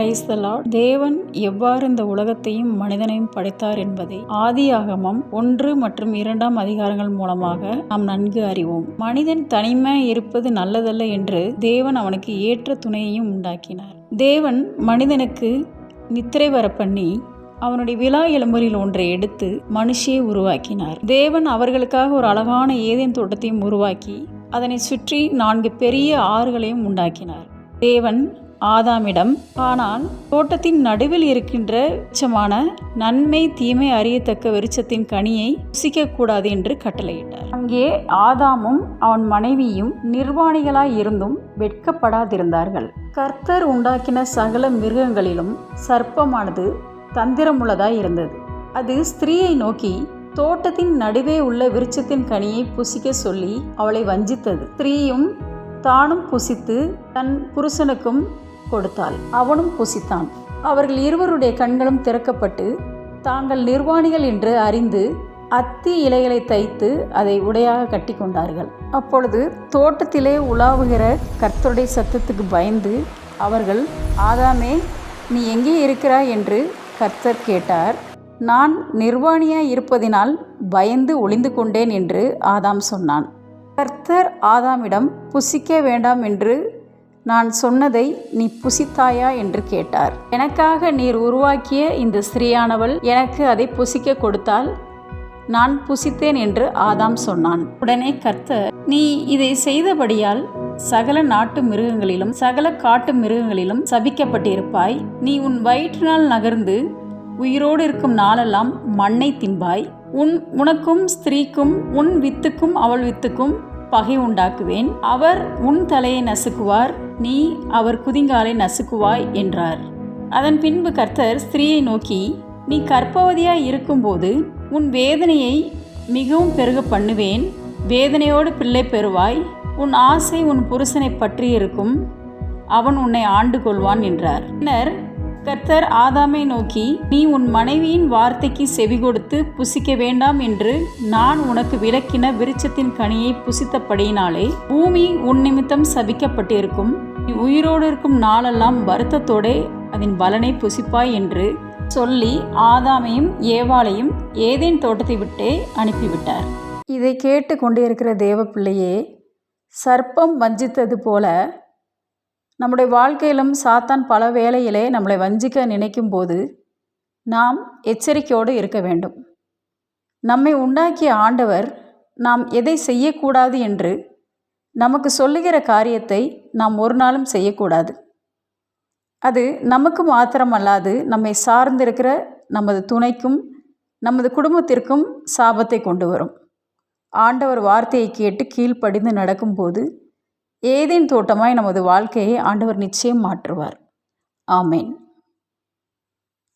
Praise தேவன் எவ்வாறு இந்த உலகத்தையும் மனிதனையும் படைத்தார் என்பதை ஆதியாகமம் ஒன்று மற்றும் இரண்டாம் அதிகாரங்கள் மூலமாக நாம் நன்கு அறிவோம். மனிதன் தனிமை இருப்பது நல்லதல்ல என்று தேவன் அவனுக்கு ஏற்ற துணையையும் உண்டாக்கினார். தேவன் மனிதனுக்கு நித்திரை வர பண்ணி அவனுடைய விழா எலும்பரில் ஒன்றை எடுத்து மனுஷியை உருவாக்கினார். தேவன் அவர்களுக்காக ஒரு அழகான ஏதேன் தோட்டத்தையும் உருவாக்கி அதனை சுற்றி நான்கு பெரிய ஆறுகளையும் உண்டாக்கினார். தேவன் ஆதாமிடம் ஆனால் தோட்டத்தின் நடுவில் இருக்கின்ற விருட்சமான நன்மை தீமை அறியத்தக்க விருட்சத்தின் கனியை ருசிக்கக்கூடாது என்று கட்டளையிட்டார். அங்கே ஆதாமும் அவன் மனைவியும் நிர்வாணிகளாய் இருந்தும் வெட்கப்படாதிருந்தார்கள். கர்த்தர் உண்டாக்கின சகல மிருகங்களிலும் சர்ப்பமானது தந்திரமுள்ளதாய் இருந்தது. அது ஸ்திரீயை நோக்கி தோட்டத்தின் நடுவே உள்ள விருட்சத்தின் கனியை புசிக்க சொல்லி அவளை வஞ்சித்தது. ஸ்திரீயும் தானும் புசித்து தன் புருஷனுக்கும் கொடுத்தாள். அவனும் புசித்தான். அவர்கள் இருவருடைய கண்களும் திறக்கப்பட்டு தாங்கள் நிர்வாணிகள் என்று அறிந்து அத்தி இலைகளை தைத்து அதை உடையாக கட்டி கொண்டார்கள் அப்பொழுது தோட்டத்திலே உலாவுகிற கர்த்தருடைய சத்தத்துக்கு பயந்து அவர்கள் ஆதாமே நீ எங்கே இருக்கிறாய்? என்று கர்த்தர் கேட்டார். நான் நிர்வாணியாய் இருப்பதினால் பயந்து ஒளிந்து கொண்டேன் என்று ஆதாம் சொன்னான். கர்த்தர் ஆதாமிடம் புசிக்க வேண்டாம் என்று நான் சொன்னதை நீ புசித்தாயா என்று கேட்டார். எனக்காக நீர் உருவாக்கிய இந்த ஸ்திரீயானவள் எனக்கு அதை புசிக்க கொடுத்தால் நான் புசித்தேன் என்று ஆதாம் சொன்னான். உடனே கர்த்தர் நீ இதை செய்தபடியால் சகல நாட்டு மிருகங்களிலும் சகல காட்டு மிருகங்களிலும் சபிக்கப்பட்டிருப்பாய். நீ உன் வயிற்றினால் நகர்ந்து உயிரோடு இருக்கும் நாளெல்லாம் மண்ணை தின்பாய். உன் உனக்கும் ஸ்திரீக்கும் உன் வித்துக்கும் அவள் வித்துக்கும் பகை உண்டாக்குவேன். அவர் உன் தலையை நசுக்குவார். நீ அவர் குதிங்காலை நசுக்குவாய் என்றார். அதன் பின்பு கர்த்தர் ஸ்திரீயை நோக்கி நீ கற்பவதியாய் இருக்கும்போது உன் வேதனையை மிகவும் பெருக பண்ணுவேன். வேதனையோடு பிள்ளை பெறுவாய். உன் ஆசை உன் புருஷனை பற்றி இருக்கும் அவன் உன்னை ஆண்டு கொள்வான் என்றார். பின்னர் கர்த்தர் ஆதாமை நோக்கி நீ உன் மனைவியின் வார்த்தைக்கு செவி கொடுத்து புசிக்க வேண்டாம் என்று நான் உனக்கு விளக்கின விருச்சத்தின் கனியை புசித்தபடியினாலே பூமி உன் நிமித்தம் சபிக்கப்பட்டிருக்கும். நீ உயிரோடு இருக்கும் நாளெல்லாம் வருத்தத்தோடே அதன் பலனை புசிப்பாய் என்று சொல்லி ஆதாமையும் ஏவாளையும் ஏதேன் தோட்டத்தை விட்டே அனுப்பிவிட்டார். இதை கேட்டு கொண்டே இருக்கிற தேவப்பிள்ளையே சர்ப்பம் வஞ்சித்தது போல நம்முடைய வாழ்க்கையிலும் சாத்தான் பல வேளையிலே நம்மளை வஞ்சிக்க நினைக்கும் போது நாம் எச்சரிக்கையோடு இருக்க வேண்டும். நம்மை உண்டாக்கிய ஆண்டவர் நாம் எதை செய்யக்கூடாது என்று நமக்கு சொல்லுகிற காரியத்தை நாம் ஒரு நாளும் செய்யக்கூடாது. அது நமக்கு மாத்திரமல்லாது நம்மை சார்ந்திருக்கிற நமது துணைக்கும் நமது குடும்பத்திற்கும் சாபத்தை கொண்டு வரும். ஆண்டவர் வார்த்தையை கேட்டு கீழ்ப்படிந்து நடக்கும்போது ஏதேன் தோட்டமாய் நமது வாழ்க்கையை ஆண்டவர் நிச்சயம் மாற்றுவார். ஆமேன்.